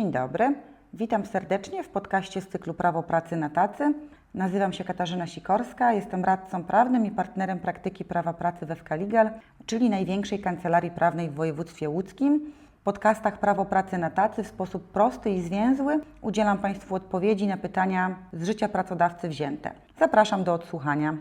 Dzień dobry, witam serdecznie w podcaście z cyklu Prawo Pracy na Tacy. Nazywam się Katarzyna Sikorska, jestem radcą prawnym i partnerem praktyki prawa pracy we Wkaligal, czyli największej kancelarii prawnej w województwie łódzkim. W podcastach Prawo Pracy na Tacy w sposób prosty i zwięzły udzielam Państwu odpowiedzi na pytania z życia pracodawcy wzięte. Zapraszam do odsłuchania.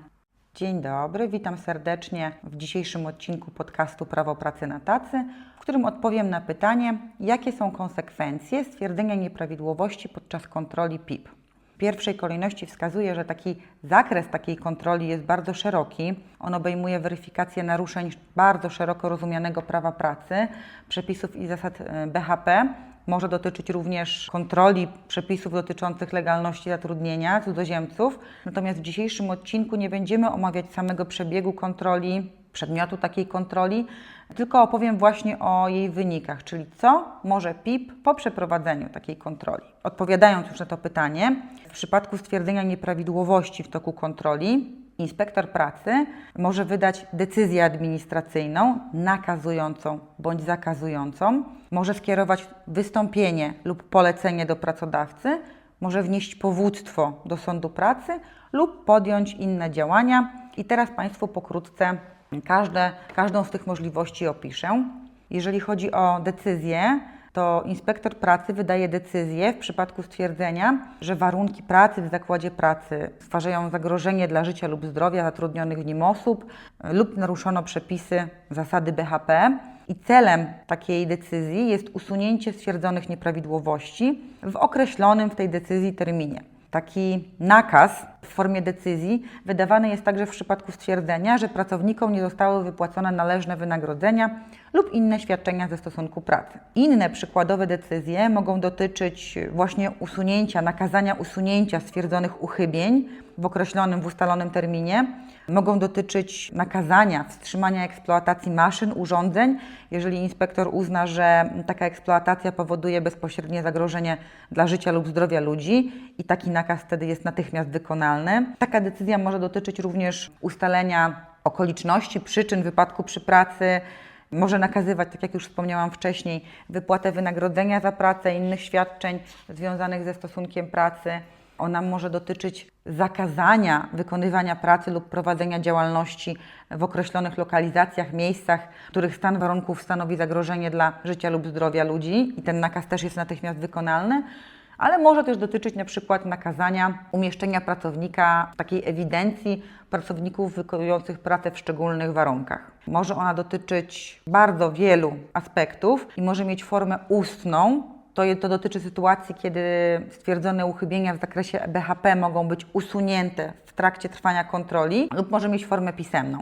Dzień dobry, witam serdecznie w dzisiejszym odcinku podcastu Prawo Pracy na Tacy, w którym odpowiem na pytanie, jakie są konsekwencje stwierdzenia nieprawidłowości podczas kontroli PIP. W pierwszej kolejności wskazuje, że taki zakres takiej kontroli jest bardzo szeroki. On obejmuje weryfikację naruszeń bardzo szeroko rozumianego prawa pracy, przepisów i zasad e, BHP, może dotyczyć również kontroli przepisów dotyczących legalności zatrudnienia cudzoziemców. Natomiast w dzisiejszym odcinku nie będziemy omawiać samego przebiegu kontroli, przedmiotu takiej kontroli, tylko opowiem właśnie o jej wynikach, czyli co może PIP po przeprowadzeniu takiej kontroli. Odpowiadając już na to pytanie, w przypadku stwierdzenia nieprawidłowości w toku kontroli, inspektor pracy może wydać decyzję administracyjną nakazującą bądź zakazującą, może skierować wystąpienie lub polecenie do pracodawcy, może wnieść powództwo do sądu pracy lub podjąć inne działania. I teraz Państwu pokrótce każde, każdą z tych możliwości opiszę. Jeżeli chodzi o decyzję, to inspektor pracy wydaje decyzję w przypadku stwierdzenia, że warunki pracy w zakładzie pracy stwarzają zagrożenie dla życia lub zdrowia zatrudnionych w nim osób lub naruszono przepisy zasady BHP. I celem takiej decyzji jest usunięcie stwierdzonych nieprawidłowości w określonym w tej decyzji terminie. Taki nakaz w formie decyzji wydawany jest także w przypadku stwierdzenia, że pracownikom nie zostały wypłacone należne wynagrodzenia lub inne świadczenia ze stosunku pracy. Inne przykładowe decyzje mogą dotyczyć właśnie usunięcia, nakazania usunięcia stwierdzonych uchybień w określonym, w ustalonym terminie. Mogą dotyczyć nakazania wstrzymania eksploatacji maszyn, urządzeń, jeżeli inspektor uzna, że taka eksploatacja powoduje bezpośrednie zagrożenie dla życia lub zdrowia ludzi i taki nakaz wtedy jest natychmiast Taka decyzja może dotyczyć również ustalenia okoliczności, przyczyn wypadku przy pracy, może nakazywać, tak jak już wspomniałam wcześniej, wypłatę wynagrodzenia za pracę, innych świadczeń związanych ze stosunkiem pracy. Ona może dotyczyć zakazania wykonywania pracy lub prowadzenia działalności w określonych lokalizacjach, miejscach, których stan warunków stanowi zagrożenie dla życia lub zdrowia ludzi. I ten nakaz też jest natychmiast wykonalny ale może też dotyczyć na przykład nakazania umieszczenia pracownika w takiej ewidencji pracowników wykonujących pracę w szczególnych warunkach. Może ona dotyczyć bardzo wielu aspektów i może mieć formę ustną. To, to dotyczy sytuacji, kiedy stwierdzone uchybienia w zakresie BHP mogą być usunięte w trakcie trwania kontroli lub może mieć formę pisemną.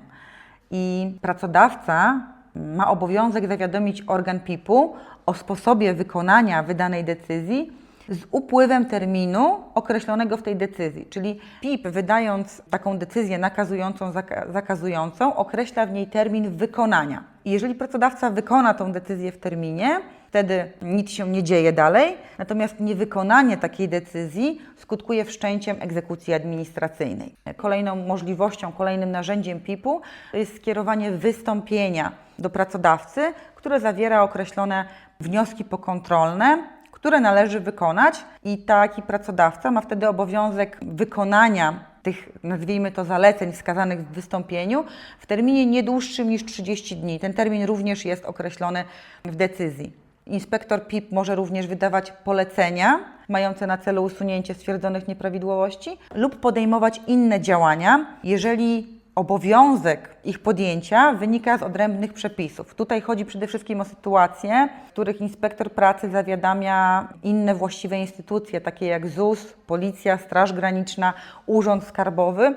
I pracodawca ma obowiązek zawiadomić organ PIP-u o sposobie wykonania wydanej decyzji z upływem terminu określonego w tej decyzji. Czyli PIP, wydając taką decyzję nakazującą, zakazującą, określa w niej termin wykonania. I jeżeli pracodawca wykona tą decyzję w terminie, wtedy nic się nie dzieje dalej, natomiast niewykonanie takiej decyzji skutkuje wszczęciem egzekucji administracyjnej. Kolejną możliwością, kolejnym narzędziem PIP-u jest skierowanie wystąpienia do pracodawcy, które zawiera określone wnioski pokontrolne, które należy wykonać i taki pracodawca ma wtedy obowiązek wykonania tych, nazwijmy to, zaleceń wskazanych w wystąpieniu w terminie nie dłuższym niż 30 dni. Ten termin również jest określony w decyzji. Inspektor PIP może również wydawać polecenia mające na celu usunięcie stwierdzonych nieprawidłowości lub podejmować inne działania, jeżeli obowiązek ich podjęcia wynika z odrębnych przepisów. Tutaj chodzi przede wszystkim o sytuacje, w których inspektor pracy zawiadamia inne właściwe instytucje, takie jak ZUS, Policja, Straż Graniczna, Urząd Skarbowy,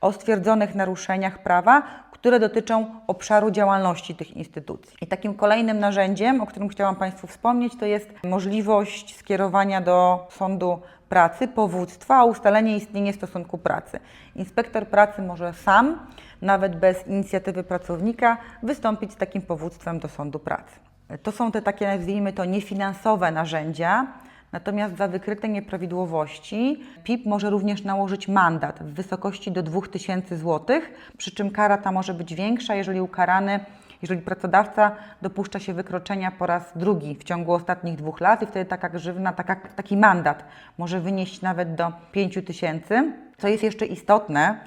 o stwierdzonych naruszeniach prawa, które dotyczą obszaru działalności tych instytucji. I takim kolejnym narzędziem, o którym chciałam Państwu wspomnieć, to jest możliwość skierowania do sądu pracy powództwa ustalenie istnienia stosunku pracy. Inspektor pracy może sam, nawet bez inicjatywy pracownika, wystąpić z takim powództwem do sądu pracy. To są te takie, nazwijmy to, niefinansowe narzędzia, Natomiast za wykryte nieprawidłowości PIP może również nałożyć mandat w wysokości do 2000 zł, przy czym kara ta może być większa, jeżeli ukarany jeżeli pracodawca dopuszcza się wykroczenia po raz drugi w ciągu ostatnich dwóch lat i wtedy taka grzywna, taka, taki mandat może wynieść nawet do 5 tysięcy. Co jest jeszcze istotne,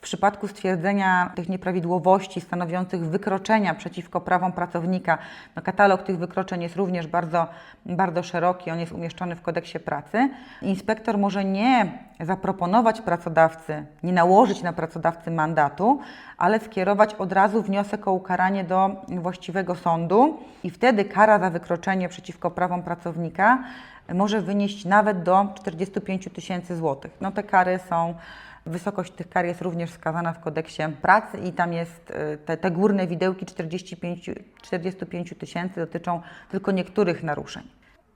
w przypadku stwierdzenia tych nieprawidłowości stanowiących wykroczenia przeciwko prawom pracownika, no katalog tych wykroczeń jest również bardzo, bardzo szeroki, on jest umieszczony w kodeksie pracy. Inspektor może nie zaproponować pracodawcy, nie nałożyć na pracodawcy mandatu, ale skierować od razu wniosek o ukaranie do właściwego sądu i wtedy kara za wykroczenie przeciwko prawom pracownika może wynieść nawet do 45 tysięcy złotych. No te kary są Wysokość tych kar jest również wskazana w kodeksie pracy i tam jest y, te, te górne widełki 45 45 tysięcy dotyczą tylko niektórych naruszeń.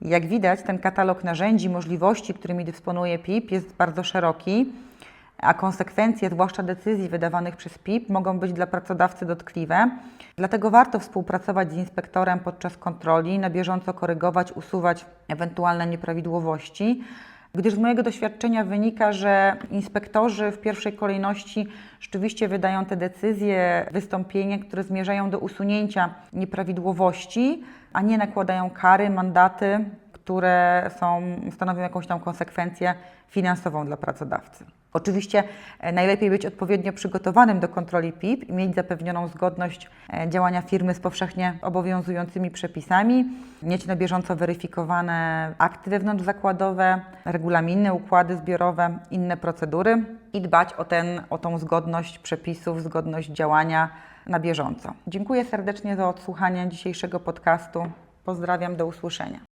Jak widać, ten katalog narzędzi, możliwości, którymi dysponuje PIP, jest bardzo szeroki, a konsekwencje, zwłaszcza decyzji wydawanych przez PIP, mogą być dla pracodawcy dotkliwe. Dlatego warto współpracować z inspektorem podczas kontroli, na bieżąco korygować, usuwać ewentualne nieprawidłowości gdyż z mojego doświadczenia wynika, że inspektorzy w pierwszej kolejności rzeczywiście wydają te decyzje, wystąpienia, które zmierzają do usunięcia nieprawidłowości, a nie nakładają kary, mandaty, które są, stanowią jakąś tam konsekwencję finansową dla pracodawcy. Oczywiście e, najlepiej być odpowiednio przygotowanym do kontroli PIP i mieć zapewnioną zgodność e, działania firmy z powszechnie obowiązującymi przepisami, mieć na bieżąco weryfikowane akty wewnątrzzakładowe, regulaminy, układy zbiorowe, inne procedury i dbać o, ten, o tą zgodność przepisów, zgodność działania na bieżąco. Dziękuję serdecznie za odsłuchanie dzisiejszego podcastu. Pozdrawiam, do usłyszenia.